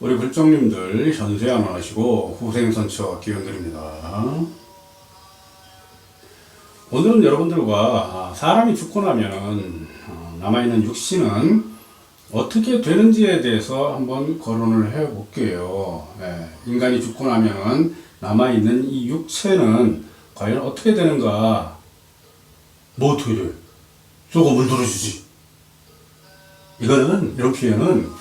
우리 불정님들 현세 안 하시고 후생선처 기원드립니다. 오늘은 여러분들과 아, 사람이 죽고 나면 어, 남아있는 육신은 어떻게 되는지에 대해서 한번 거론을 해 볼게요. 예, 인간이 죽고 나면 남아있는 이 육체는 과연 어떻게 되는가? 뭐 어떻게 돼? 저거 문 들어주지. 이거는 이런 표현은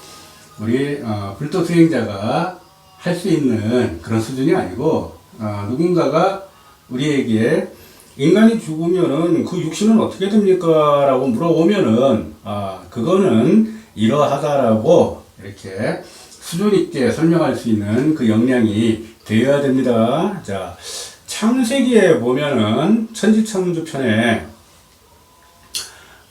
우리 어, 불도 수행자가 할 수 있는 그런 수준이 아니고 어, 누군가가 우리에게 인간이 죽으면은 그 육신은 어떻게 됩니까? 라고 물어보면은 아 그거는 이러하다라고 이렇게 수준 있게 설명할 수 있는 그 역량이 되어야 됩니다. 자 창세기에 보면은 천지창조 편에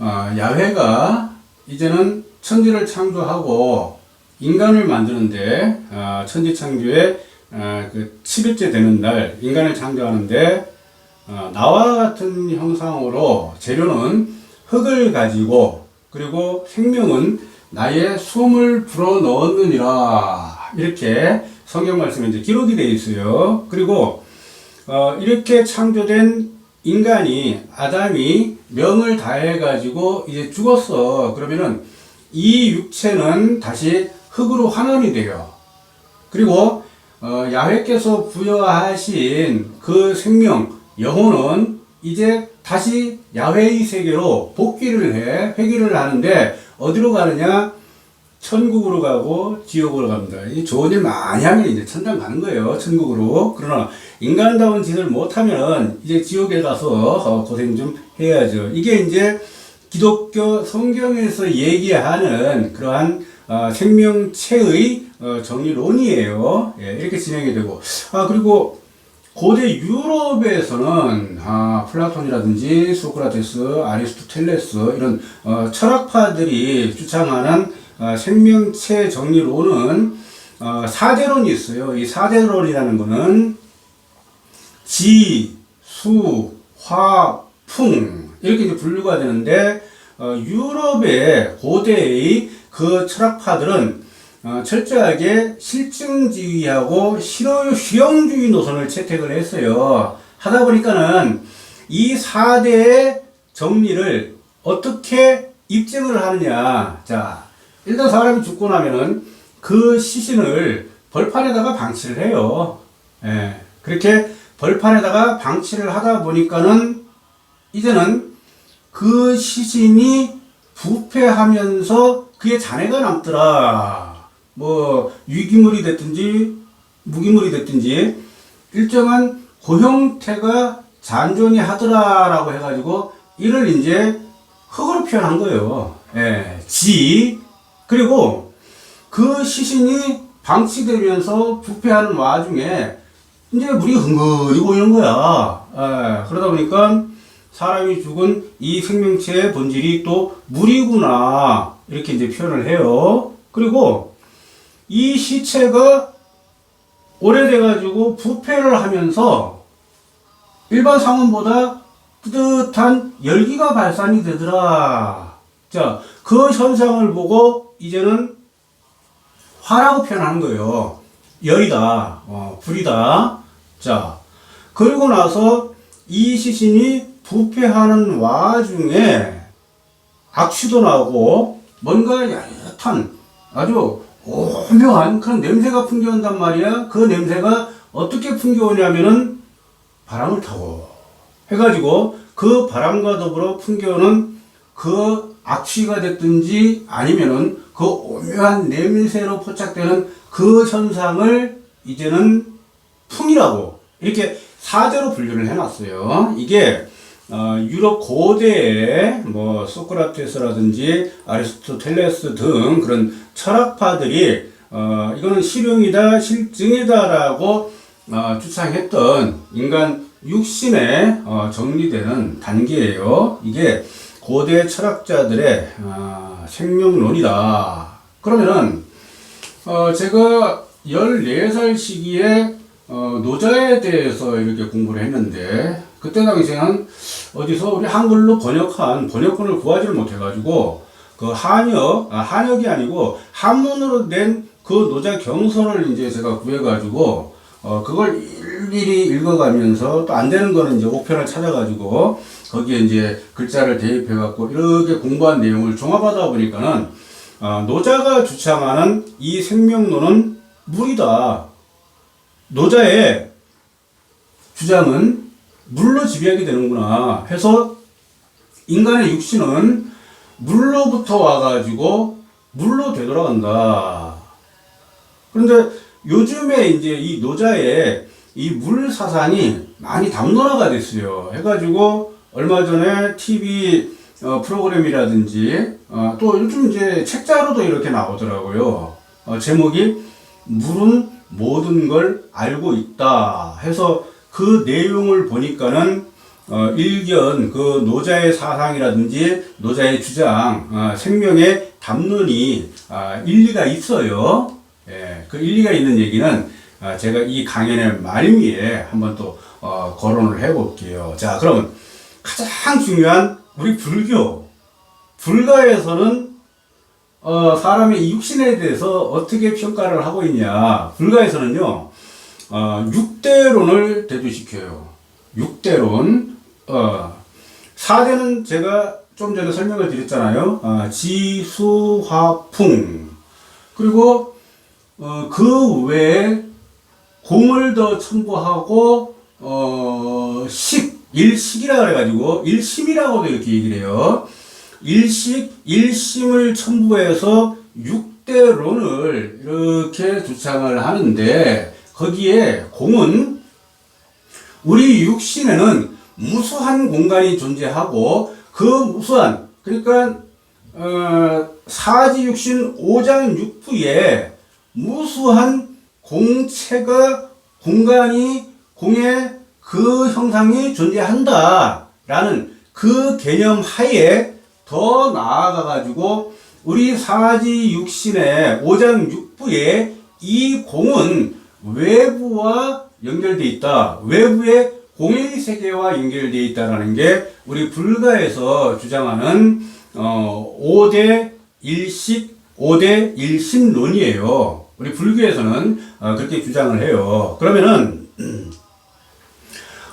어, 야훼가 이제는 천지를 창조하고 인간을 만드는데 어, 천지창조의 어, 그 10일째 되는 날 인간을 창조하는데 어, 나와 같은 형상으로 재료는 흙을 가지고 그리고 생명은 나의 숨을 불어 넣었느니라 이렇게 성경 말씀에 이제 기록이 되어 있어요. 그리고 어, 이렇게 창조된 인간이 아담이 명을 다해 가지고 이제 죽었어. 그러면은 이 육체는 다시 흙으로 환원이 돼요. 그리고 어, 야훼께서 부여하신 그 생명 영혼은 이제 다시 야훼의 세계로 복귀를 해 회귀를 하는데 어디로 가느냐? 천국으로 가고 지옥으로 갑니다. 이 좋은 일 많이 하면 이제 천당 가는 거예요. 천국으로. 그러나 인간다운 짓을 못하면 이제 지옥에 가서 어, 고생 좀 해야죠. 이게 이제 기독교 성경에서 얘기하는 그러한 어, 생명체의 어, 정리론이에요. 예, 이렇게 진행이 되고 아 그리고 고대 유럽에서는 아, 플라톤이라든지 소크라테스, 아리스토텔레스 이런 어, 철학파들이 주창하는 어, 생명체 정리론은 어, 사대론이 있어요. 이 사대론이라는 거는 지, 수, 화, 풍 이렇게 이제 분류가 되는데 어, 유럽의 고대의 그 철학파들은 어, 철저하게 실증주의하고 실효, 실용주의 노선을 채택을 했어요. 하다 보니까는 이 4대의 정리를 어떻게 입증을 하느냐. 자, 일단 사람이 죽고 나면은 그 시신을 벌판에다가 방치를 해요. 예. 그렇게 벌판에다가 방치를 하다 보니까는 이제는 그 시신이 부패하면서 그의 잔해가 남더라. 뭐 유기물이 됐든지 무기물이 됐든지 일정한 고형태가 잔존이 하더라라고 해가지고 이를 이제 흙으로 표현한 거예요. 예, 지 그리고 그 시신이 방치되면서 부패하는 와중에 이제 물이 흥건히 고이는 거야. 예, 그러다 보니까 사람이 죽은 이 생명체의 본질이 또 물이구나 이렇게 이제 표현을 해요. 그리고 이 시체가 오래돼가지고 부패를 하면서 일반 상온보다 뜨뜻한 열기가 발산이 되더라. 자, 그 현상을 보고 이제는 화라고 표현하는 거예요. 열이다, 어, 불이다. 자, 그리고 나서 이 시신이 부패하는 와중에 악취도 나고 뭔가 야릇한 아주 오묘한 그런 냄새가 풍겨온단 말이야. 그 냄새가 어떻게 풍겨오냐면은 바람을 타고 해가지고 그 바람과 더불어 풍겨오는 그 악취가 됐든지 아니면은 그 오묘한 냄새로 포착되는 그 현상을 이제는 풍이라고 이렇게 사대로 분류를 해놨어요. 이게 어, 유럽 고대의 뭐 소크라테스라든지 아리스토텔레스 등 그런 철학파들이 어, 이거는 실용이다, 실증이다라고 어, 주창했던 인간 육신에 어, 정리되는 단계예요. 이게 고대 철학자들의 어, 생명론이다. 그러면은 어, 제가 14살 시기에 어, 노자에 대해서 이렇게 공부를 했는데 그때 당시에는 어디서 우리 한글로 번역한 번역본을 구하지를 못해가지고 그 한역 아, 한역이 아니고 한문으로 낸그 노자 경서를 이제 제가 구해가지고 어 그걸 일일이 읽어가면서 또 안 되는 거는 이제 옥편을 찾아가지고 거기에 이제 글자를 대입해갖고 이렇게 공부한 내용을 종합하다 보니까는 어, 노자가 주창하는 이 생명론은 무리다. 노자의 주장은 물로 지배하게 되는구나 해서 인간의 육신은 물로부터 와가지고 물로 되돌아간다. 그런데 요즘에 이제 이 노자의 이 물 사상이 많이 담론화가 됐어요. 해가지고 얼마 전에 TV 어, 프로그램이라든지 어, 또 요즘 이제 책자로도 이렇게 나오더라고요. 어, 제목이 물은 모든 걸 알고 있다 해서 그 내용을 보니까는 어, 일견 그 노자의 사상이라든지 노자의 주장 어, 생명의 담론이 아, 일리가 있어요. 예, 그 일리가 있는 얘기는 아, 제가 이 강연의 말미에 한번 또 어, 거론을 해볼게요. 자, 그럼 가장 중요한 우리 불교 불가에서는 어, 사람의 육신에 대해서 어떻게 평가를 하고 있냐? 불가에서는요, 어, 육대론을 대두시켜요. 육대론, 어, 사대는 제가 좀 전에 설명을 드렸잖아요. 어, 지수화풍. 그리고, 어, 그 외에 공을 더 첨부하고, 어, 식, 일식이라 그래가지고, 일심이라고도 이렇게 얘기를 해요. 일식, 일심을 첨부해서 육대론을 이렇게 주창을 하는데, 거기에 공은 우리 육신에는 무수한 공간이 존재하고 그 무수한 그러니까 어, 사지 육신 오장육부에 무수한 공체가 공간이 공의 그 형상이 존재한다라는 그 개념 하에 더 나아가 가지고 우리 사지 육신의 오장육부에 이 공은 외부와 연결돼 있다. 외부의 공의 세계와 연결돼 있다라는 게 우리 불가에서 주장하는 어 5대 일식 5대 일신론이에요. 우리 불교에서는 어, 그렇게 주장을 해요. 그러면은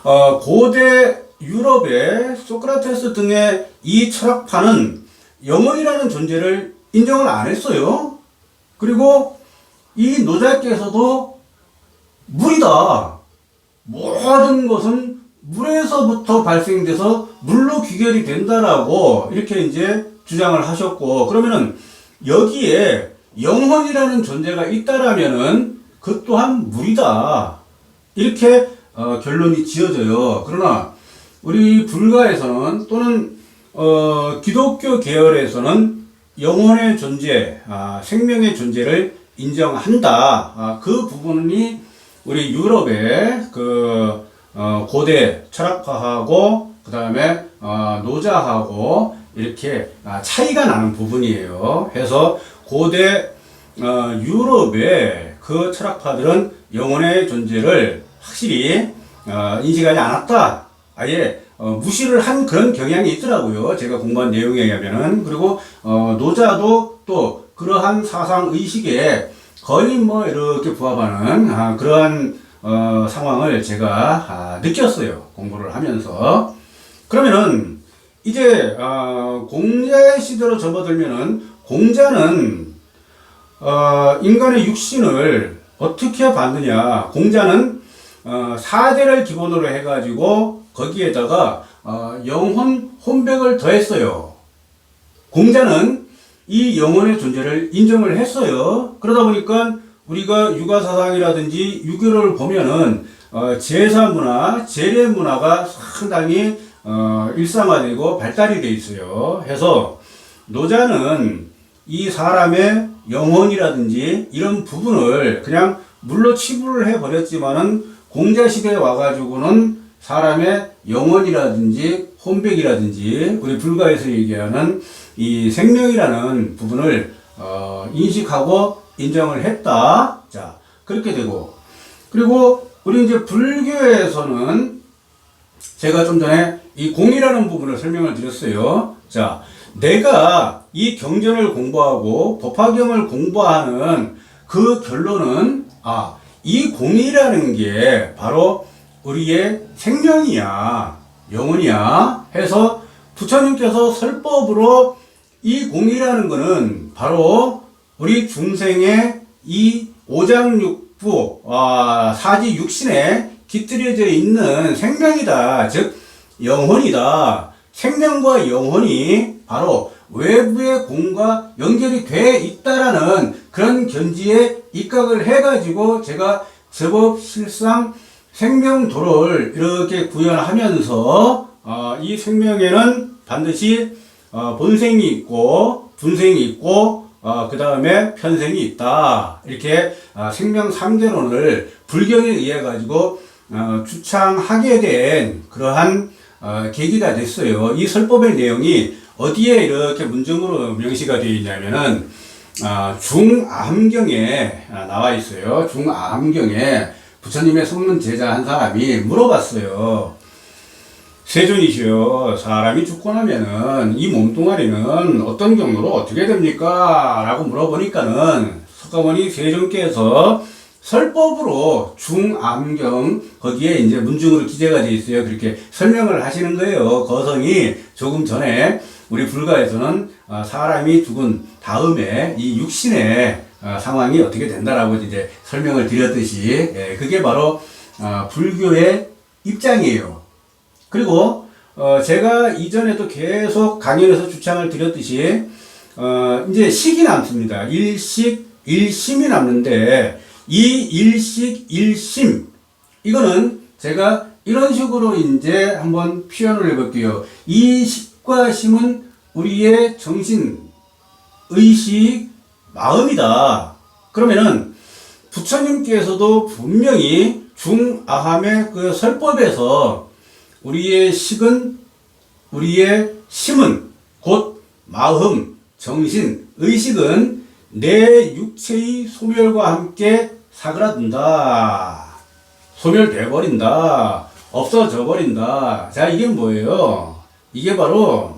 어, 고대 유럽의 소크라테스 등의 이 철학파는 영혼이라는 존재를 인정을 안 했어요. 그리고 이 노자께서도 물이다. 모든 것은 물에서부터 발생돼서 물로 귀결이 된다라고 이렇게 이제 주장을 하셨고 그러면은 여기에 영혼이라는 존재가 있다라면은 그 또한 물이다. 이렇게 어, 결론이 지어져요. 그러나 우리 불가에서는 또는 어, 기독교 계열에서는 영혼의 존재, 아, 생명의 존재를 인정한다. 아, 그 부분이 우리 유럽의 그 어, 고대 철학파하고 그 다음에 어, 노자하고 이렇게 아, 차이가 나는 부분이에요. 해서 고대 어, 유럽의 그 철학파들은 영혼의 존재를 확실히 어, 인식하지 않았다. 아예 어, 무시를 한 그런 경향이 있더라고요. 제가 공부한 내용에 의하면은 그리고 어, 노자도 또 그러한 사상 의식에 거의 뭐 이렇게 부합하는 아, 그러한 어, 상황을 제가 아, 느꼈어요. 공부를 하면서. 그러면은 이제 어, 공자의 시대로 접어들면은 공자는 어, 인간의 육신을 어떻게 받느냐. 공자는 어, 사대를 기본으로 해가지고 거기에다가 어, 영혼 혼백을 더했어요. 공자는 이 영혼의 존재를 인정을 했어요. 그러다 보니까 우리가 육아사상이라든지 유교를 보면은 어, 제사 문화, 제례 문화가 상당히 어, 일상화되고 발달이 돼 있어요. 해서 노자는 이 사람의 영혼이라든지 이런 부분을 그냥 물로 치부를 해 버렸지만은 공자 시대에 와가지고는 사람의 영혼이라든지 혼백이라든지 우리 불가에서 얘기하는 이 생명이라는 부분을 어, 인식하고 인정을 했다. 자 그렇게 되고 그리고 우리 이제 불교에서는 제가 좀 전에 이 공이라는 부분을 설명을 드렸어요. 자 내가 이 경전을 공부하고 법화경을 공부하는 그 결론은 아, 이 공이라는 게 바로 우리의 생명이야, 영혼이야 해서 부처님께서 설법으로 이 공이라는 거는 바로 우리 중생의 이 오장육부, 아, 사지 육신에 깃들여져 있는 생명이다. 즉, 영혼이다. 생명과 영혼이 바로 외부의 공과 연결이 돼 있다라는 그런 견지에 입각을 해가지고 제가 제법 실상 생명도를 이렇게 구현하면서 어, 이 생명에는 반드시 어, 본생이 있고 분생이 있고 그 다음에 편생이 있다 이렇게 어, 생명 삼계론을 불경에 의해 가지고 어, 주창하게 된 그러한 어, 계기가 됐어요. 이 설법의 내용이 어디에 이렇게 문정으로 명시가 되어 있냐면은 아, 중암경에 아, 나와 있어요. 중암경에 부처님의 속는 제자 한 사람이 물어봤어요. 세존이시여, 사람이 죽고 나면은 이 몸뚱아리는 어떤 경로로 어떻게 됩니까? 라고 물어보니까는 석가모니 세존께서 설법으로 중암경 거기에 이제 문중으로 기재가 되어 있어요. 그렇게 설명을 하시는 거예요. 거성이 조금 전에 우리 불가에서는 어, 사람이 죽은 다음에 이 육신의 어, 상황이 어떻게 된다라고 이제 설명을 드렸듯이 예, 그게 바로 어, 불교의 입장이에요. 그리고 어, 제가 이전에도 계속 강연에서 주창을 드렸듯이 어, 이제 식이 남습니다. 일식 일심이 남는데 이 일식 일심 이거는 제가 이런 식으로 이제 한번 표현을 해볼게요. 이 식과 심은 우리의 정신, 의식, 마음이다. 그러면은 부처님께서도 분명히 중아함의 그 설법에서 우리의 식은 우리의 심은 곧 마음, 정신, 의식은 내 육체의 소멸과 함께 사그라든다. 소멸돼 버린다. 없어져 버린다. 자, 이게 뭐예요? 이게 바로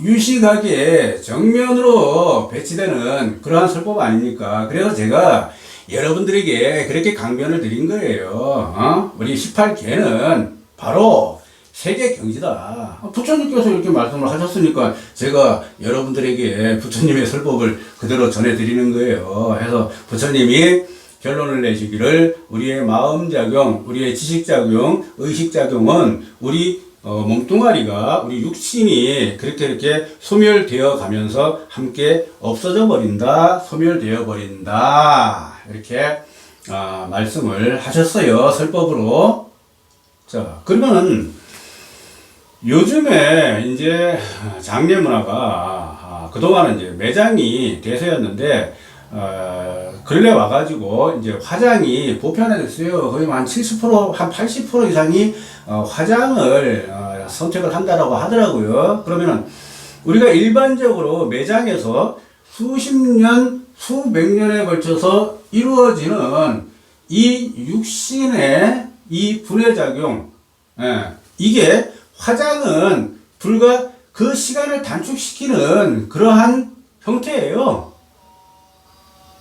유식하게 정면으로 배치되는 그러한 설법 아닙니까? 그래서 제가 여러분들에게 그렇게 강변을 드린 거예요. 어? 우리 18개는 바로 세계 경지다. 부처님께서 이렇게 말씀을 하셨으니까 제가 여러분들에게 부처님의 설법을 그대로 전해드리는 거예요. 해서 부처님이 결론을 내시기를 우리의 마음작용, 우리의 지식작용, 의식작용은 우리 어, 몸뚱아리가 우리 육신이 그렇게 이렇게 소멸되어 가면서 함께 없어져 버린다, 소멸되어 버린다 이렇게 아, 말씀을 하셨어요 설법으로. 자 그러면은 요즘에 이제 장례 문화가 아, 그동안은 이제 매장이 대세였는데 어, 근래 와가지고 이제 화장이 보편화됐어요. 거의 한 70%, 한 80% 이상이 어, 화장을 어, 선택을 한다라고 하더라고요. 그러면은 우리가 일반적으로 매장에서 수십 년, 수백 년에 걸쳐서 이루어지는 이 육신의 이 분해작용, 예, 이게 화장은 불과 그 시간을 단축시키는 그러한 형태예요.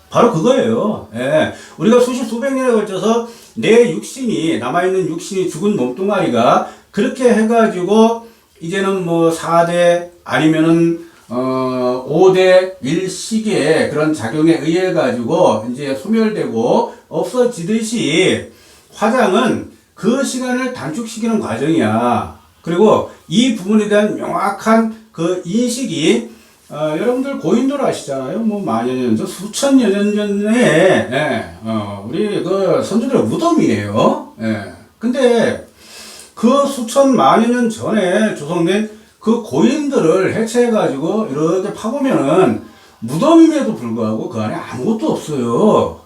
바로 그거예요. 예. 우리가 수십 수백 년에 걸쳐서 내 육신이 남아있는 육신이 죽은 몸뚱아리가 그렇게 해가지고 이제는 뭐 4대 아니면은 어 5대 1시기의 그런 작용에 의해 가지고 이제 소멸되고 없어지듯이 화장은 그 시간을 단축시키는 과정이야. 그리고 이 부분에 대한 명확한 그 인식이 어, 여러분들 고인돌 아시잖아요. 뭐 만여 년 전, 수천 년 전에 예, 어, 우리 그 선조들의 무덤이에요. 예. 근데 그 수천 만여 년 전에 조성된 그 고인들을 해체해가지고 이렇게 파보면은 무덤임에도 불구하고 그 안에 아무것도 없어요.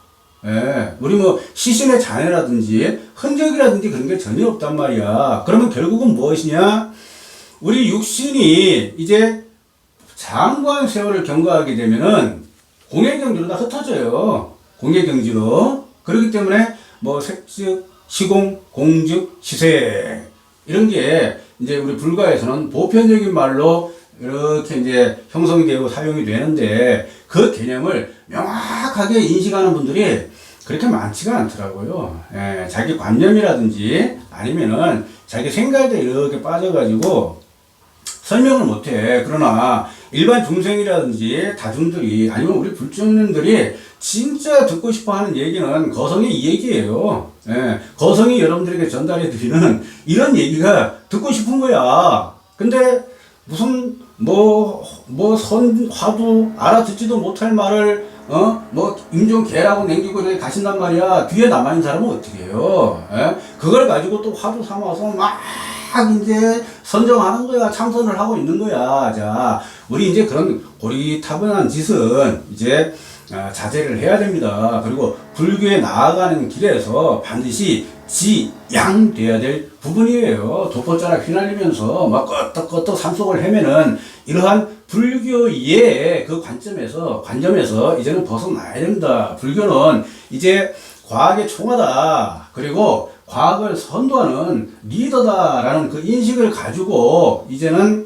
예, 우리 뭐 시신의 잔해라든지 흔적이라든지 그런 게 전혀 없단 말이야. 그러면 결국은 무엇이냐? 우리 육신이 이제 장관 세월을 경과하게 되면은 공예경지로 다 흩어져요. 공예경지로. 그렇기 때문에 뭐 색즉, 시공, 공즉, 시세 이런 게 이제 우리 불가에서는 보편적인 말로 이렇게 이제 형성이 되고 사용이 되는데 그 개념을 명확하게 인식하는 분들이 그렇게 많지가 않더라고요. 예, 자기 관념이라든지 아니면은 자기 생각에 이렇게 빠져가지고 설명을 못해. 그러나 일반 중생이라든지 다중들이 아니면 우리 불중님들이 진짜 듣고 싶어 하는 얘기는 거성의 이 얘기예요. 예, 거성이 여러분들에게 전달해 드리는 이런 얘기가 듣고 싶은 거야. 근데 무슨 뭐 뭐 선화도 알아듣지도 못할 말을 어 뭐 임종 개라고 남기고 이렇게 가신단 말이야. 뒤에 남아 있는 사람은 어떻게 해요? 예? 그걸 가지고 또 화두 삼아서 막 이제 선정하는 거야. 참선을 하고 있는 거야. 자, 우리 이제 그런 고리타분한 짓은 이제 아, 자제를 해야 됩니다. 그리고 불교에 나아가는 길에서 반드시 지양 돼야 될 부분이에요. 독보자락 휘날리면서 막 끄떡끄떡 산속을 헤매는 이러한 불교의 그 관점에서 관점에서 이제는 벗어나야 됩니다. 불교는 이제 과학의 총화다. 그리고 과학을 선도하는 리더다라는 그 인식을 가지고 이제는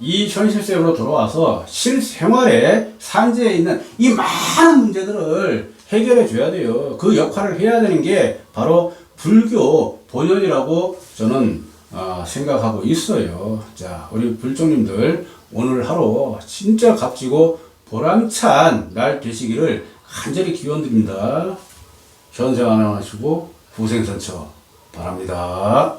이 현실 세계로 돌아와서 실생활에 산재에 있는 이 많은 문제들을 해결해 줘야 돼요. 그 역할을 해야 되는 게 바로 불교 본연이라고 저는 어, 생각하고 있어요. 자, 우리 불종님들 오늘 하루 진짜 값지고 보람찬 날 되시기를 간절히 기원 드립니다. 현생 하나 하시고 후생선처 바랍니다.